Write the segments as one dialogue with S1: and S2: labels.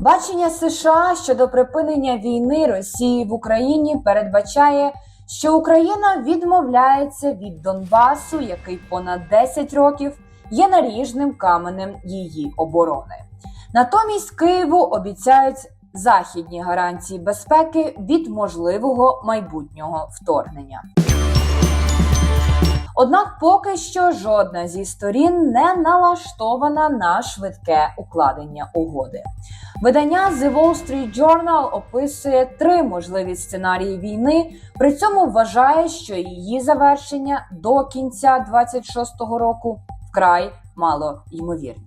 S1: Бачення США щодо припинення війни Росії в Україні передбачає, що Україна відмовляється від Донбасу, який понад 10 років є наріжним каменем її оборони. Натомість Києву обіцяють західні гарантії безпеки від можливого майбутнього вторгнення. Однак поки що жодна зі сторін не налаштована на швидке укладення угоди. Видання The Wall Street Journal описує три можливі сценарії війни, при цьому вважає, що її завершення до кінця 26-го року вкрай мало ймовірне.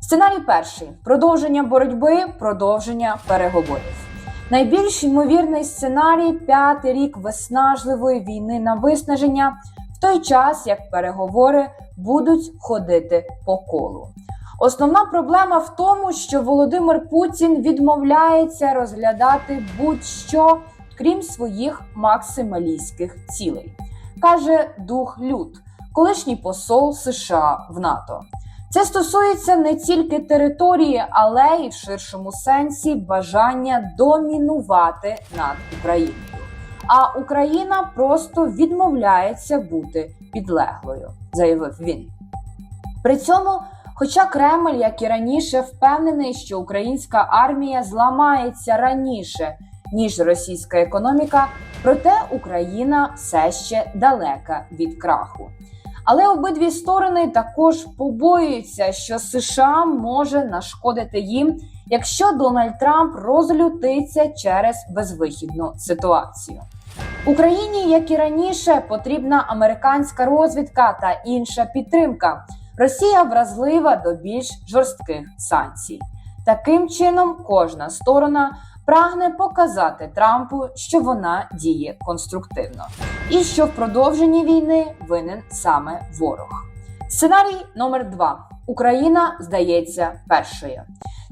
S1: Сценарій перший продовження боротьби, продовження переговорів. Найбільш ймовірний сценарій п'ятий рік виснажливої війни на виснаження, в той час як переговори будуть ходити по колу. Основна проблема в тому, що Володимир Путін відмовляється розглядати будь-що, крім своїх максималістських цілей, каже Дух Лют, колишній посол США в НАТО. Це стосується не тільки території, але й в ширшому сенсі бажання домінувати над Україною. А Україна просто відмовляється бути підлеглою, заявив він. При цьому, хоча Кремль, як і раніше, впевнений, що українська армія зламається раніше ніж російська економіка, проте Україна все ще далека від краху. Але обидві сторони також побоюються, що США може нашкодити їм, якщо Дональд Трамп розлютиться через безвихідну ситуацію. Україні, як і раніше, потрібна американська розвідка та інша підтримка. Росія вразлива до більш жорстких санкцій. Таким чином, кожна сторона прагне показати Трампу, що вона діє конструктивно, і що в продовженні війни винен саме ворог. Сценарій номер два: Україна здається першою.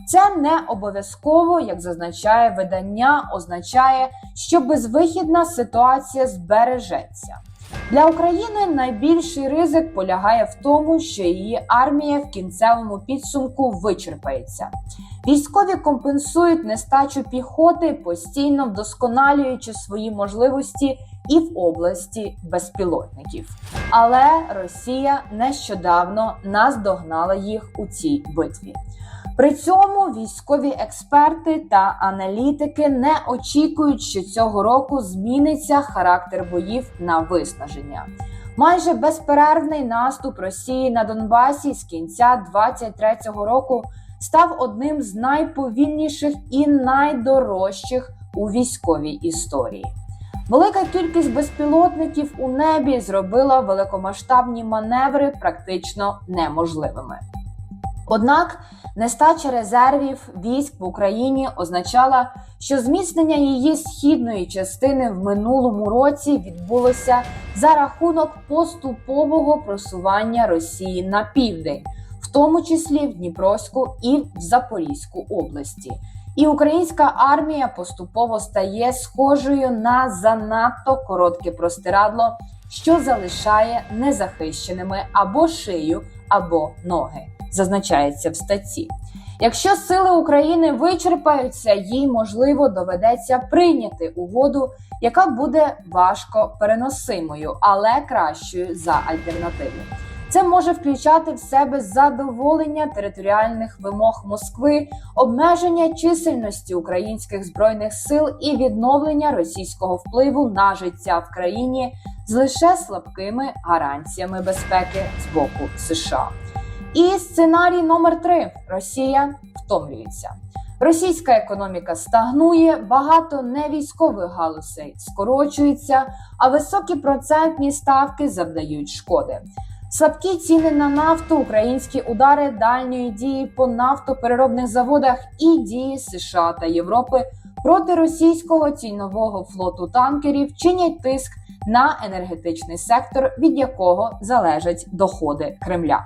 S1: Це не обов'язково, як зазначає видання, означає, що безвихідна ситуація збережеться. Для України найбільший ризик полягає в тому, що її армія в кінцевому підсумку вичерпається. Військові компенсують нестачу піхоти, постійно вдосконалюючи свої можливості і в області безпілотників. Але Росія нещодавно наздогнала їх у цій битві. При цьому військові експерти та аналітики не очікують, що цього року зміниться характер боїв на виснаження. Майже безперервний наступ Росії на Донбасі з кінця 23-го року став одним з найповільніших і найдорожчих у військовій історії. Велика кількість безпілотників у небі зробила великомасштабні маневри практично неможливими. Однак нестача резервів військ в Україні означала, що зміцнення її східної частини в минулому році відбулося за рахунок поступового просування Росії на південь, в тому числі в Дніпровську і в Запорізьку області. І українська армія поступово стає схожою на занадто коротке простирадло, що залишає незахищеними або шию, або ноги зазначається в статті. Якщо сили України вичерпаються, їй можливо доведеться прийняти угоду, яка буде важко переносимою, але кращою за альтернативу. Це може включати в себе задоволення територіальних вимог Москви, обмеження чисельності українських збройних сил і відновлення російського впливу на життя в країні з лише слабкими гарантіями безпеки з боку США. І сценарій номер три: Росія втомлюється. Російська економіка стагнує, багато невійськових галузей скорочується, а високі процентні ставки завдають шкоди. Слабкі ціни на нафту, українські удари дальньої дії по нафтопереробних заводах і дії США та Європи проти російського цільнового флоту танкерів чинять тиск на енергетичний сектор, від якого залежать доходи Кремля.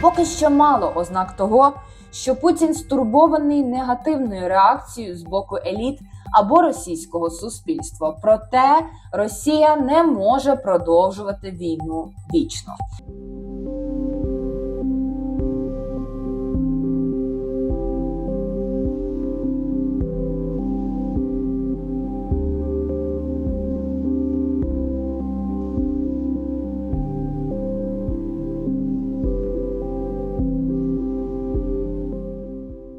S1: Поки що мало ознак того, що Путін стурбований негативною реакцією з боку еліт або російського суспільства. Проте Росія не може продовжувати війну вічно.